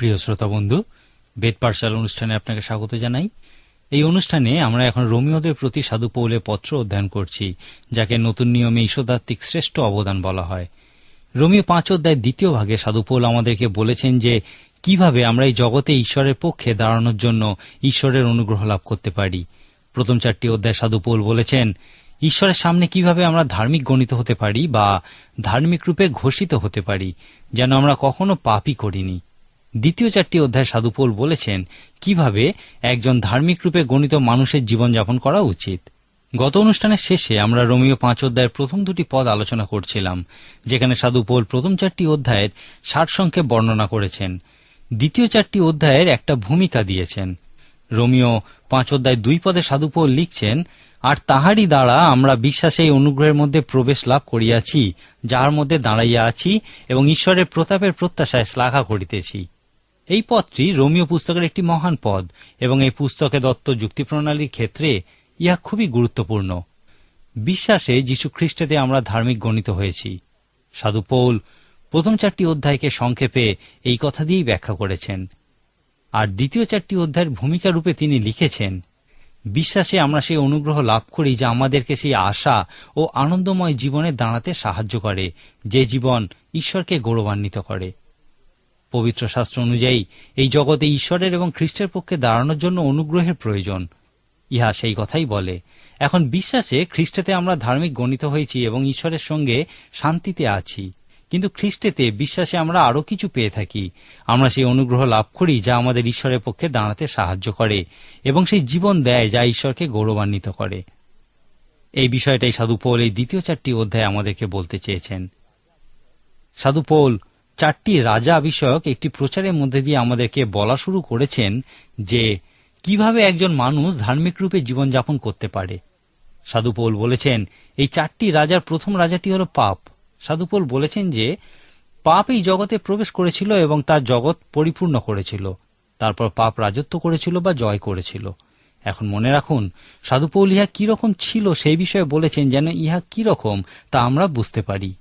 প্রিয় শ্রোতা বন্ধু, বেদ পাঠশালা অনুষ্ঠানে আপনাকে স্বাগত জানাই। এই অনুষ্ঠানে আমরা এখন রোমিওদের প্রতি সাধু পৌলের পত্র অধ্যয়ন করছি, যাকে নতুন নিয়মে ঈশ্বদাত্মিক শ্রেষ্ঠ অবদান বলা হয়। রোমিও পাঁচ অধ্যায় দ্বিতীয় ভাগে সাধু পৌল আমাদেরকে বলেছেন যে, কীভাবে আমরা এই জগতে ঈশ্বরের পক্ষে দাঁড়ানোর জন্য ঈশ্বরের অনুগ্রহ লাভ করতে পারি। প্রথম চারটি অধ্যায় সাধু পৌল বলেছেন, ঈশ্বরের সামনে কীভাবে আমরা ধার্মিক গণিত হতে পারি বা ধার্মিক রূপে ঘোষিত হতে পারি, যেন আমরা কখনো পাপই করিনি। দ্বিতীয় চারটি অধ্যায় সাধুপোল বলেছেন কীভাবে একজন ধার্মিক রূপে গণিত মানুষের জীবনযাপন করা উচিত। গত অনুষ্ঠানের শেষে আমরা রোমিও পাঁচ অধ্যায়ের প্রথম দুটি পদ আলোচনা করছিলাম, যেখানে সাধুপোল প্রথম চারটি অধ্যায়ের সারসংক্ষেপ বর্ণনা করেছেন। দ্বিতীয় চারটি অধ্যায়ের একটা ভূমিকা দিয়েছেন। রোমিও পাঁচ অধ্যায় দুই পদে সাধুপোল লিখছেন, আর তাহারই দ্বারা আমরা বিশ্বাসে এই অনুগ্রহের মধ্যে প্রবেশ লাভ করিয়াছি, যাহার মধ্যে দাঁড়াইয়া আছি এবং ঈশ্বরের প্রতাপের প্রত্যাশায় শ্লাঘা করিতেছি। এই পদটি রোমিও পুস্তকের একটি মহান পদ, এবং এই পুস্তকে দত্ত যুক্তিপ্রণালীর ক্ষেত্রে ইহা খুবই গুরুত্বপূর্ণ। বিশ্বাসে যীশু খ্রিস্টেতে আমরা ধার্মিক গণিত হয়েছি। সাধু পৌল প্রথম চারটি অধ্যায়কে সংক্ষেপে এই কথা দিয়েই ব্যাখ্যা করেছেন। আর দ্বিতীয় চারটি অধ্যায়ের ভূমিকা রূপে তিনি লিখেছেন, বিশ্বাসে আমরা সেই অনুগ্রহ লাভ করি যা আমাদেরকে সেই আশা ও আনন্দময় জীবনে দাঁড়াতে সাহায্য করে, যে জীবন ঈশ্বরকে গৌরবান্বিত করে। পবিত্র শাস্ত্র অনুযায়ী, এই জগতে ঈশ্বরের এবং খ্রিস্টের পক্ষে দাঁড়ানোর জন্য অনুগ্রহের প্রয়োজন। ইহা সেই কথাই বলে, এখন বিশ্বাসে খ্রিস্টেতে আমরা ধার্মিক গণিত হয়েছি এবং ঈশ্বরের সঙ্গে শান্তিতে আছি। কিন্তু খ্রিস্টেতে বিশ্বাসে আমরা আরও কিছু পেয়ে থাকি। আমরা সেই অনুগ্রহ লাভ করি যা আমাদের ঈশ্বরের পক্ষে দাঁড়াতে সাহায্য করে এবং সেই জীবন দেয় যা ঈশ্বরকে গৌরবান্বিত করে। এই বিষয়টাই সাধু পৌল এই দ্বিতীয় চারটি অধ্যায় আমাদেরকে বলতে চেয়েছেন। সাধু পৌল চারটি রাজা বিষয়ক একটি প্রচারের মধ্যে দিয়ে আমাদেরকে বলা শুরু করেছেন যে, কীভাবে একজন মানুষ ধার্মিক রূপে জীবনযাপন করতে পারে? সাধুপৌল বলেছেন, এই চারটি রাজার প্রথম রাজাটি হল পাপ। সাধুপোল বলেছেন যে, পাপ এই জগতে প্রবেশ করেছিল এবং তার জগৎ পরিপূর্ণ করেছিল। তারপর পাপ রাজত্ব করেছিল বা জয় করেছিল। এখন মনে রাখুন, সাধুপৌল ইহা কীরকম ছিল সেই বিষয়ে বলেছেন যেন ইহা কীরকম তা আমরা বুঝতে পারি।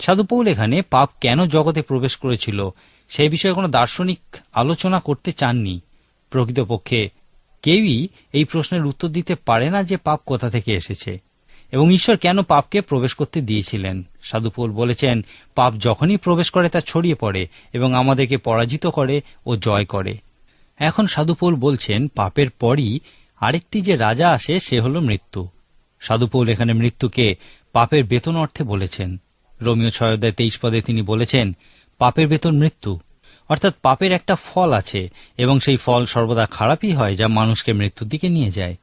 সাধুপৌল এখানে পাপ কেন জগতে প্রবেশ করেছিল সেই বিষয়ে কোনো দার্শনিক আলোচনা করতে চাননি। প্রকৃতপক্ষে কেউই এই প্রশ্নের উত্তর দিতে পারে না যে পাপ কোথা থেকে এসেছে। এবং ঈশ্বর কেন পাপকে প্রবেশ করতে দিয়েছিলেন? সাধুপৌল বলেছেন, পাপ যখনই প্রবেশ করে তা ছড়িয়ে পড়ে এবং আমাদেরকে পরাজিত করে ও জয় করে। এখন সাধুপৌল বলছেন, পাপের পরই আরেকটি যে রাজা আসে সে হল মৃত্যু। সাধুপৌল এখানে মৃত্যুকে পাপের বেতন অর্থে বলেছেন। রোমিও ছয় অধ্যায় তেইশ পদে তিনি বলেছেন, পাপের বেতন মৃত্যু। অর্থাৎ পাপের একটা ফল আছে, এবং সেই ফল সর্বদা খারাপই হয় যা মানুষকে মৃত্যুর দিকে নিয়ে যায়।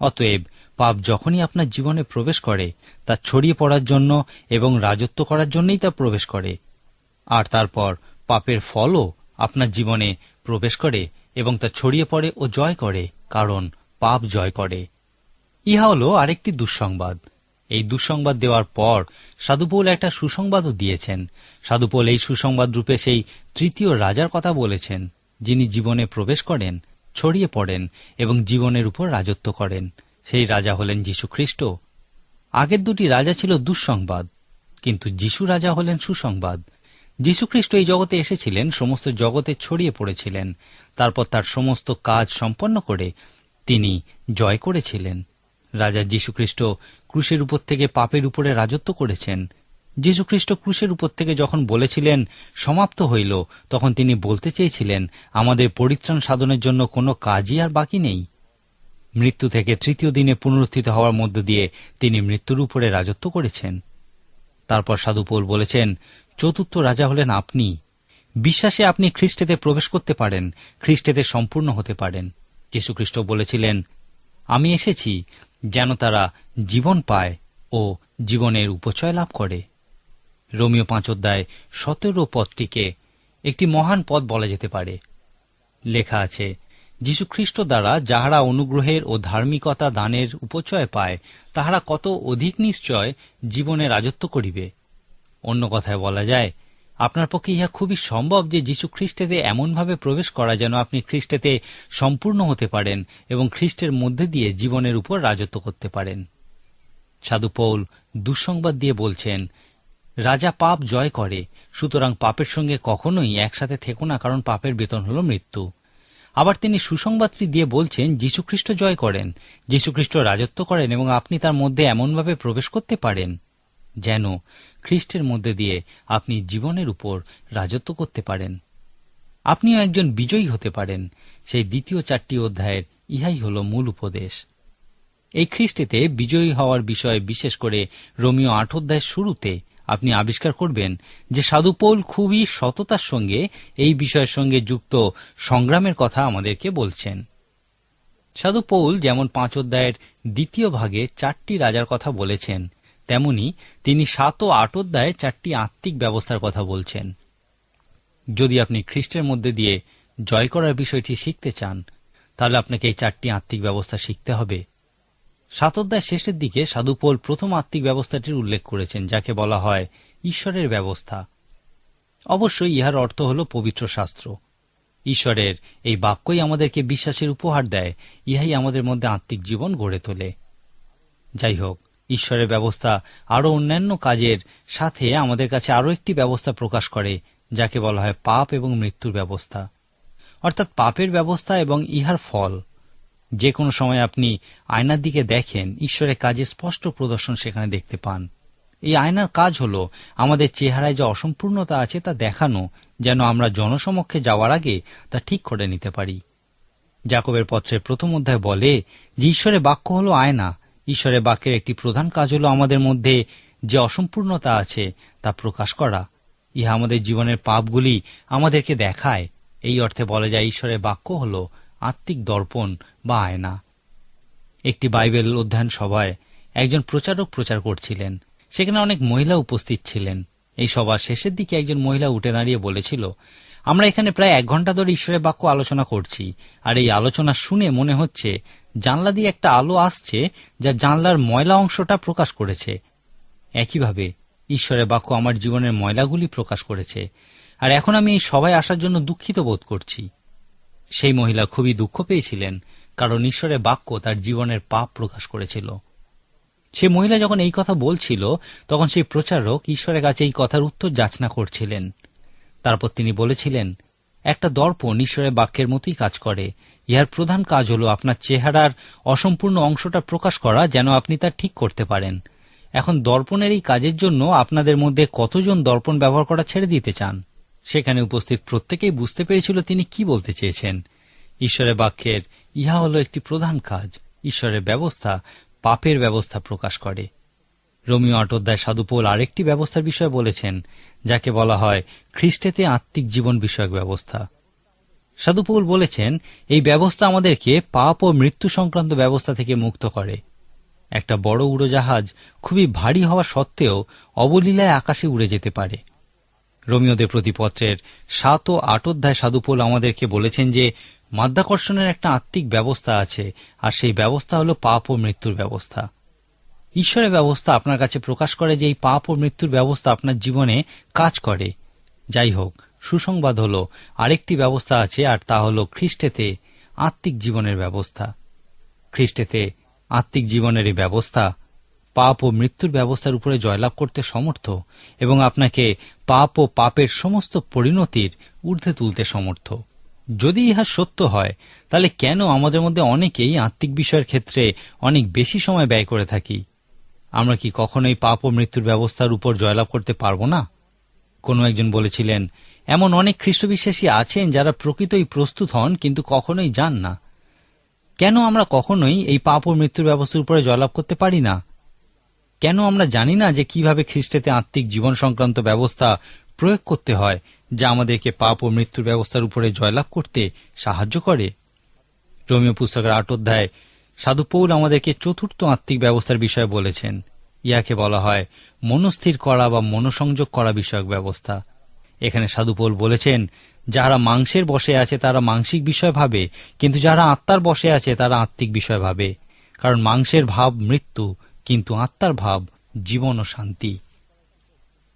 অতএব, পাপ যখনই আপনার জীবনে প্রবেশ করে, তা ছড়িয়ে পড়ার জন্য এবং রাজত্ব করার জন্যই তা প্রবেশ করে। আর তারপর, পাপের ফলও আপনার জীবনে প্রবেশ করে এবং তা ছড়িয়ে পড়ে ও জয় করে, কারণ পাপ জয় করে। ইহা হল আরেকটি দুঃসংবাদ। এই দুঃসংবাদ দেওয়ার পর সাধুপৌল একটা সুসংবাদও দিয়েছেন। সাধুপৌল এই সুসংবাদ রূপে সেই তৃতীয় রাজার কথা বলেছেন, যিনি জীবনে প্রবেশ করেন, ছড়িয়ে পড়েন এবং জীবনের উপর রাজত্ব করেন। সেই রাজা হলেন যীশু খ্রিস্ট আগের দুটি রাজা ছিল দুঃসংবাদ, কিন্তু যীশু রাজা হলেন সুসংবাদ। যীশুখ্রিস্ট এই জগতে এসেছিলেন, সমস্ত জগতে ছড়িয়ে পড়েছিলেন। তারপর তার সমস্ত কাজ সম্পন্ন করে তিনি জয় করেছিলেন। রাজা যীশুখ্রিস্ট ক্রুশের উপর থেকে পাপের উপরে রাজত্ব করেছেন। যীশুখ্রিস্ট ক্রুশের উপর থেকে যখন বলেছিলেন, সমাপ্ত হইল, তখন তিনি বলতে চেয়েছিলেন, আমাদের পরিত্রাণ সাধনের জন্য কোনো কাজই আর বাকি নেই। মৃত্যু থেকে তৃতীয় দিনে পুনরুত্থিত হওয়ার মধ্য দিয়ে তিনি মৃত্যুর উপরে রাজত্ব করেছেন। তারপর সাধুপোল বলেছেন, চতুর্থ রাজা হলেন আপনি। বিশ্বাসে আপনি খ্রিস্টেতে প্রবেশ করতে পারেন, খ্রিস্টেতে সম্পূর্ণ হতে পারেন। যীশুখ্রিস্ট বলেছিলেন, আমি এসেছি যেন তারা জীবন পায় ও জীবনের উপচয় লাভ করে। রোমিও পাঁচ অধ্যায় সতেরো পদটিকে একটি মহান পদ বলা যেতে পারে। লেখা আছে যীশুখ্রিস্ট দ্বারা যাহারা অনুগ্রহের ও ধার্মিকতা দানের উপচয় পায়, তাহারা কত অধিক নিশ্চয় জীবনে রাজত্ব করিবে? অন্য কথায় বলা যায় আপনার পক্ষে ইহা খুবই সম্ভব যে যীশু খ্রিস্টেতে এমনভাবে প্রবেশ করা যেন আপনি খ্রিস্টেতে সম্পূর্ণ হতে পারেন এবং খ্রিস্টের মধ্যে দিয়ে জীবনের উপর রাজত্ব করতে পারেন। সাধু পৌল দুঃসংবাদ দিয়ে বলছেন, রাজা পাপ জয় করে, সুতরাং পাপের সঙ্গে কখনোই একসাথে থেকো না, কারণ পাপের বেতন হল মৃত্যু। আবার তিনি সুসংবাদটি দিয়ে বলছেন যীশুখ্রিস্ট জয় করেন যীশুখ্রিস্ট রাজত্ব করেন এবং আপনি তার মধ্যে এমনভাবে প্রবেশ করতে পারেন। যেন খ্রিস্টের মধ্যে দিয়ে আপনি জীবনের উপর রাজত্ব করতে পারেন। আপনিও একজন বিজয়ী হতে পারেন। সেই দ্বিতীয় চারটি অধ্যায়ের ইহাই হল মূল উপদেশ। এই খ্রিস্টেতে বিজয়ী হওয়ার বিষয়ে বিশেষ করে রোমিও আট অধ্যায়ের শুরুতে আপনি আবিষ্কার করবেন যে সাধুপৌল খুবই সততার সঙ্গে এই বিষয়ের সঙ্গে যুক্ত সংগ্রামের কথা আমাদেরকে বলছেন। সাধু পৌল যেমন পাঁচ অধ্যায়ের দ্বিতীয় ভাগে চারটি রাজার কথা বলেছেন তেমনি তিনি সাত ও আট অধ্যায়ে চারটি আত্মিক ব্যবস্থার কথা বলছেন। যদি আপনি খ্রিস্টের মধ্যে দিয়ে জয় করার বিষয়টি শিখতে চান, তাহলে আপনাকে এই চারটি আত্মিক ব্যবস্থা শিখতে হবে। সাত শেষের দিকে সাধুপোল প্রথম আত্মিক ব্যবস্থাটির উল্লেখ করেছেন, যাকে বলা হয় ঈশ্বরের ব্যবস্থা। অবশ্যই ইহার অর্থ হল পবিত্র শাস্ত্র। ঈশ্বরের এই বাক্যই আমাদেরকে বিশ্বাসের উপহার দেয়, ইহাই আমাদের মধ্যে আত্মিক জীবন গড়ে তোলে। যাই হোক ঈশ্বরের ব্যবস্থা আরও অন্যান্য কাজের সাথে আমাদের কাছে আরও একটি ব্যবস্থা প্রকাশ করে, যাকে বলা হয় পাপ এবং মৃত্যুর ব্যবস্থা। অর্থাৎ পাপের ব্যবস্থা এবং ইহার ফল। যে কোনো সময় আপনি আয়নার দিকে দেখেন, ঈশ্বরের কাজে স্পষ্ট প্রদর্শন সেখানে দেখতে পান। এই আয়নার কাজ হল আমাদের চেহারায় যে অসম্পূর্ণতা আছে তা দেখানো, যেন আমরা জনসমক্ষে যাওয়ার আগে তা ঠিক করে নিতে পারি। জাকবের পত্রের প্রথম অধ্যায় বলে যে ঈশ্বরের বাক্য হল আয়না ঈশ্বরের বাক্যের একটি প্রধান কাজ হল আমাদের মধ্যে যে অসম্পূর্ণতা আছে তা প্রকাশ করা। ইহা আমাদের জীবনের পাপগুলি আমাদেরকে দেখায়। এই অর্থে বলা যায় ঈশ্বরের বাক্য হল আত্মিক দর্পণ বা আয়না। একটি বাইবেল অধ্যয়ন সভায় একজন প্রচারক প্রচার করছিলেন। সেখানে অনেক মহিলা উপস্থিত ছিলেন। এই সভার শেষের দিকে একজন মহিলা উঠে দাঁড়িয়ে বলেছিল, আমরা এখানে প্রায় এক ঘণ্টা ধরে ঈশ্বরের বাক্য আলোচনা করছি, আর এই আলোচনা শুনে মনে হচ্ছে জানলা দিয়ে একটা আলো আসছে যা জানলার ময়লা অংশটা প্রকাশ করেছে। একইভাবে ঈশ্বরের বাক্য আমার জীবনের ময়লাগুলি প্রকাশ করেছে। আর এখন আমি এই সবাই আসার জন্য দুঃখিত বোধ করছি। সেই মহিলা খুবই দুঃখ পেয়েছিলেন, কারণ ঈশ্বরের বাক্য তার জীবনের পাপ প্রকাশ করেছিল। সে মহিলা যখন এই কথা বলছিল, তখন সেই প্রচারক ঈশ্বরের কাছে এই কথার উত্তর যাচনা করছিলেন। তারপর তিনি বলেছিলেন, একটা দর্পণ ঈশ্বরের বাক্যের মতোই কাজ করে। ইহার প্রধান কাজ হল আপনার চেহারার অসম্পূর্ণ অংশটা প্রকাশ করা, যেন আপনি তা ঠিক করতে পারেন। এখন দর্পণের এই কাজের জন্য আপনাদের মধ্যে কতজন দর্পণ ব্যবহার করা ছেড়ে দিতে চান? সেখানে উপস্থিত প্রত্যেকেই বুঝতে পেরেছিল তিনি কি বলতে চেয়েছেন। ঈশ্বরের বাক্যের, ইহা হল একটি প্রধান কাজ, ঈশ্বরের ব্যবস্থা, পাপের ব্যবস্থা প্রকাশ করে। রোমিও আট সাধুপোল আরেকটি ব্যবস্থার বিষয়ে বলেছেন, যাকে বলা হয় খ্রিস্টেতে আত্মিক জীবন বিষয়ক ব্যবস্থা। সাধুপৌল বলেছেন, এই ব্যবস্থা আমাদেরকে পাপ ও মৃত্যু সংক্রান্ত ব্যবস্থা থেকে মুক্ত করে। একটা বড় উড়োজাহাজ খুবই ভারী হওয়া সত্ত্বেও অবলীলায় আকাশে উড়ে যেতে পারে। রোমিওদের প্রতিপত্রের সাত ও আট অধ্যায় সাধুপোল আমাদেরকে বলেছেন যে, মাধ্যাকর্ষণের একটা আত্মিক ব্যবস্থা আছে, আর সেই ব্যবস্থা হল পাপ ও মৃত্যুর ব্যবস্থা। ঈশ্বরের ব্যবস্থা আপনার কাছে প্রকাশ করে যে, এই পাপ ও মৃত্যুর ব্যবস্থা আপনার জীবনে কাজ করে। যাই হোক সুসংবাদ হল, আরেকটি ব্যবস্থা আছে, আর তা হল খ্রিস্টেতে আত্মিক জীবনের ব্যবস্থা। খ্রিস্টেতে আত্মিক জীবনের এই ব্যবস্থা পাপ ও মৃত্যুর ব্যবস্থার উপরে জয়লাভ করতে সমর্থ এবং আপনাকে পাপ ও পাপের সমস্ত পরিণতির ঊর্ধ্বে তুলতে সমর্থ। যদি ইহা সত্য হয়, তাহলে কেন আমাদের মধ্যে অনেকেই আত্মিক বিষয়ের ক্ষেত্রে অনেক বেশি সময় ব্যয় করে থাকি? আমরা কি কখনোই পাপ ও মৃত্যুর ব্যবস্থার উপর জয়লাভ করতে পারব না? কোনো একজন বলেছিলেন এমন অনেক খ্রিস্টবিশ্বাসী আছেন যারা প্রকৃতই প্রস্তুত হন, কিন্তু কখনোই যান না। কেন আমরা কখনোই এই পাপ ও মৃত্যুর ব্যবস্থার উপরে জয়লাভ করতে পারি না? কেন আমরা জানি না যে কীভাবে খ্রিস্টেতে আত্মিক জীবন সংক্রান্ত ব্যবস্থা প্রয়োগ করতে হয়, যা আমাদেরকে পাপ ও মৃত্যুর ব্যবস্থার উপরে জয়লাভ করতে সাহায্য করে? রোমীয় পুস্তকের আট অধ্যায়, সাধু পৌল আমাদেরকে চতুর্থ আত্মিক ব্যবস্থার বিষয়ে বলেছেন। ইয়াকে বলা হয় মনস্থির করা বা মনোসংযোগ করা বিষয়ক ব্যবস্থা। এখানে সাধুপোল বলেছেন যারা মাংসের বসে আছে তারা মাংসিক বিষয় ভাবে, কিন্তু যারা আত্মার বসে আছে তারা আত্মিক বিষয় ভাবে। কারণ মাংসের ভাব মৃত্যু, কিন্তু আত্মার ভাব জীবন ও শান্তি।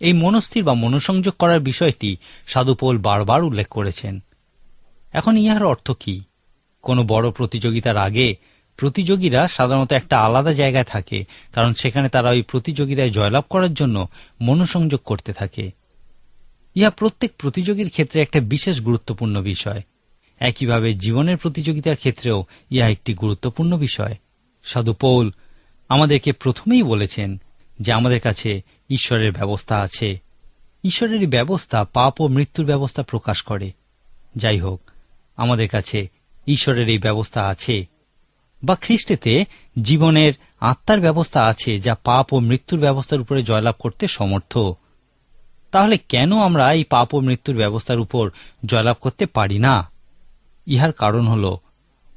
এই মনস্থির বা মনোসংযোগ করার বিষয়টি সাধুপোল বারবার উল্লেখ করেছেন। এখন ইহার অর্থ কি? কোনো বড় প্রতিযোগিতার আগে প্রতিযোগীরা সাধারণত একটা আলাদা জায়গায় থাকে, কারণ সেখানে তারা ওই প্রতিযোগিতায় জয়লাভ করার জন্য মনোসংযোগ করতে থাকে। ইহা প্রত্যেক প্রতিযোগীর ক্ষেত্রে একটা বিশেষ গুরুত্বপূর্ণ বিষয়। একইভাবে জীবনের প্রতিযোগিতার ক্ষেত্রেও ইহা একটি গুরুত্বপূর্ণ বিষয়। সাধু পৌল আমাদেরকে প্রথমেই বলেছেন যে আমাদের কাছে ঈশ্বরের ব্যবস্থা আছে। ঈশ্বরের ব্যবস্থা পাপ ও মৃত্যুর ব্যবস্থা প্রকাশ করে। যাই হোক, আমাদের কাছে ঈশ্বরের এই ব্যবস্থা আছে বা খ্রিস্টেতে জীবনের আত্মার ব্যবস্থা আছে যা পাপ ও মৃত্যুর ব্যবস্থার উপরে জয়লাভ করতে সমর্থ। তাহলে কেন আমরা এই পাপ ও মৃত্যুর ব্যবস্থার উপর জয়লাভ করতে পারি না? ইহার কারণ হল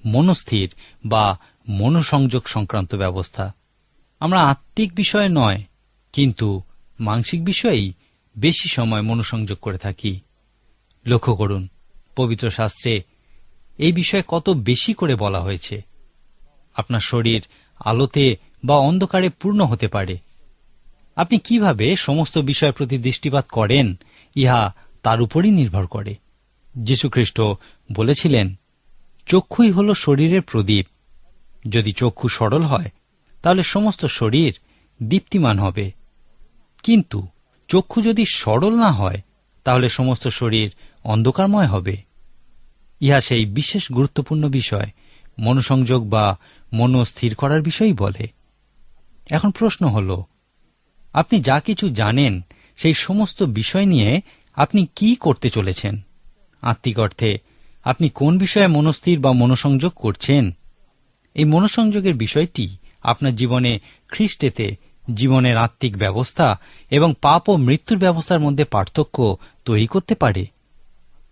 মনস্থির বা মনোসংযোগ সংক্রান্ত ব্যবস্থা। আমরা আত্মিক বিষয়ে নয়, কিন্তু মানসিক বিষয়েই বেশি সময় মনোসংযোগ করে থাকি। লক্ষ্য করুন, পবিত্র শাস্ত্রে এই বিষয়ে কত বেশি করে বলা হয়েছে। আপনার শরীর আলোতে বা অন্ধকারে পূর্ণ হতে পারে। আপনি কীভাবে সমস্ত বিষয়ের প্রতি দৃষ্টিপাত করেন, ইহা তার উপরই নির্ভর করে। যীশুখ্রিস্ট বলেছিলেন, চক্ষুই হল শরীরের প্রদীপ। যদি চক্ষু সরল হয়, তাহলে সমস্ত শরীর দীপ্তিমান হবে। কিন্তু চক্ষু যদি সরল না হয়, তাহলে সমস্ত শরীর অন্ধকারময় হবে। ইহা সেই বিশেষ গুরুত্বপূর্ণ বিষয়, মনোসংযোগ বা মনস্থির করার বিষয়ই বলে। এখন প্রশ্ন হল আপনি যা কিছু জানেন, সেই সমস্ত বিষয় নিয়ে আপনি কি করতে চলেছেন? আত্মিক অর্থে, আপনি কোন বিষয়ে মনস্থির বা মনোসংযোগ করছেন? এই মনোসংযোগের বিষয়টি আপনার জীবনে খ্রিস্টেতে জীবনের আত্মিক ব্যবস্থা এবং পাপ ও মৃত্যুর ব্যবস্থার মধ্যে পার্থক্য তৈরি করতে পারে।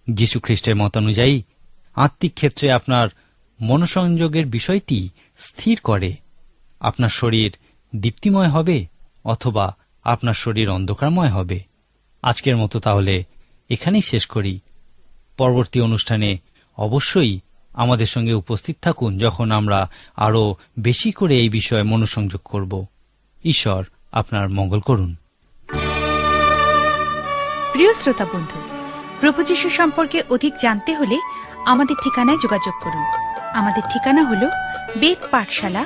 যীশু খ্রিস্টের মতানুযায়ী আত্মিক ক্ষেত্রে আপনার মনোসংযোগের বিষয়টি স্থির করে। আপনার শরীর দীপ্তিময় হবে। অথবা আপনার শরীর অন্ধকারময় হবে। আজকের মতো তাহলে এখানেই শেষ করি। পরবর্তী অনুষ্ঠানে অবশ্যই আমাদের সঙ্গে উপস্থিত থাকুন যখন আমরা আরও বেশি করে এই বিষয়ে মনোসংযোগ করব। ঈশ্বর আপনার মঙ্গল করুন। প্রিয় শ্রোতা বন্ধু, প্রভু যীশু সম্পর্কে অধিক জানতে হলে আমাদের ঠিকানায় যোগাযোগ করুন। আমাদের ঠিকানা হল বেদ পাঠশালা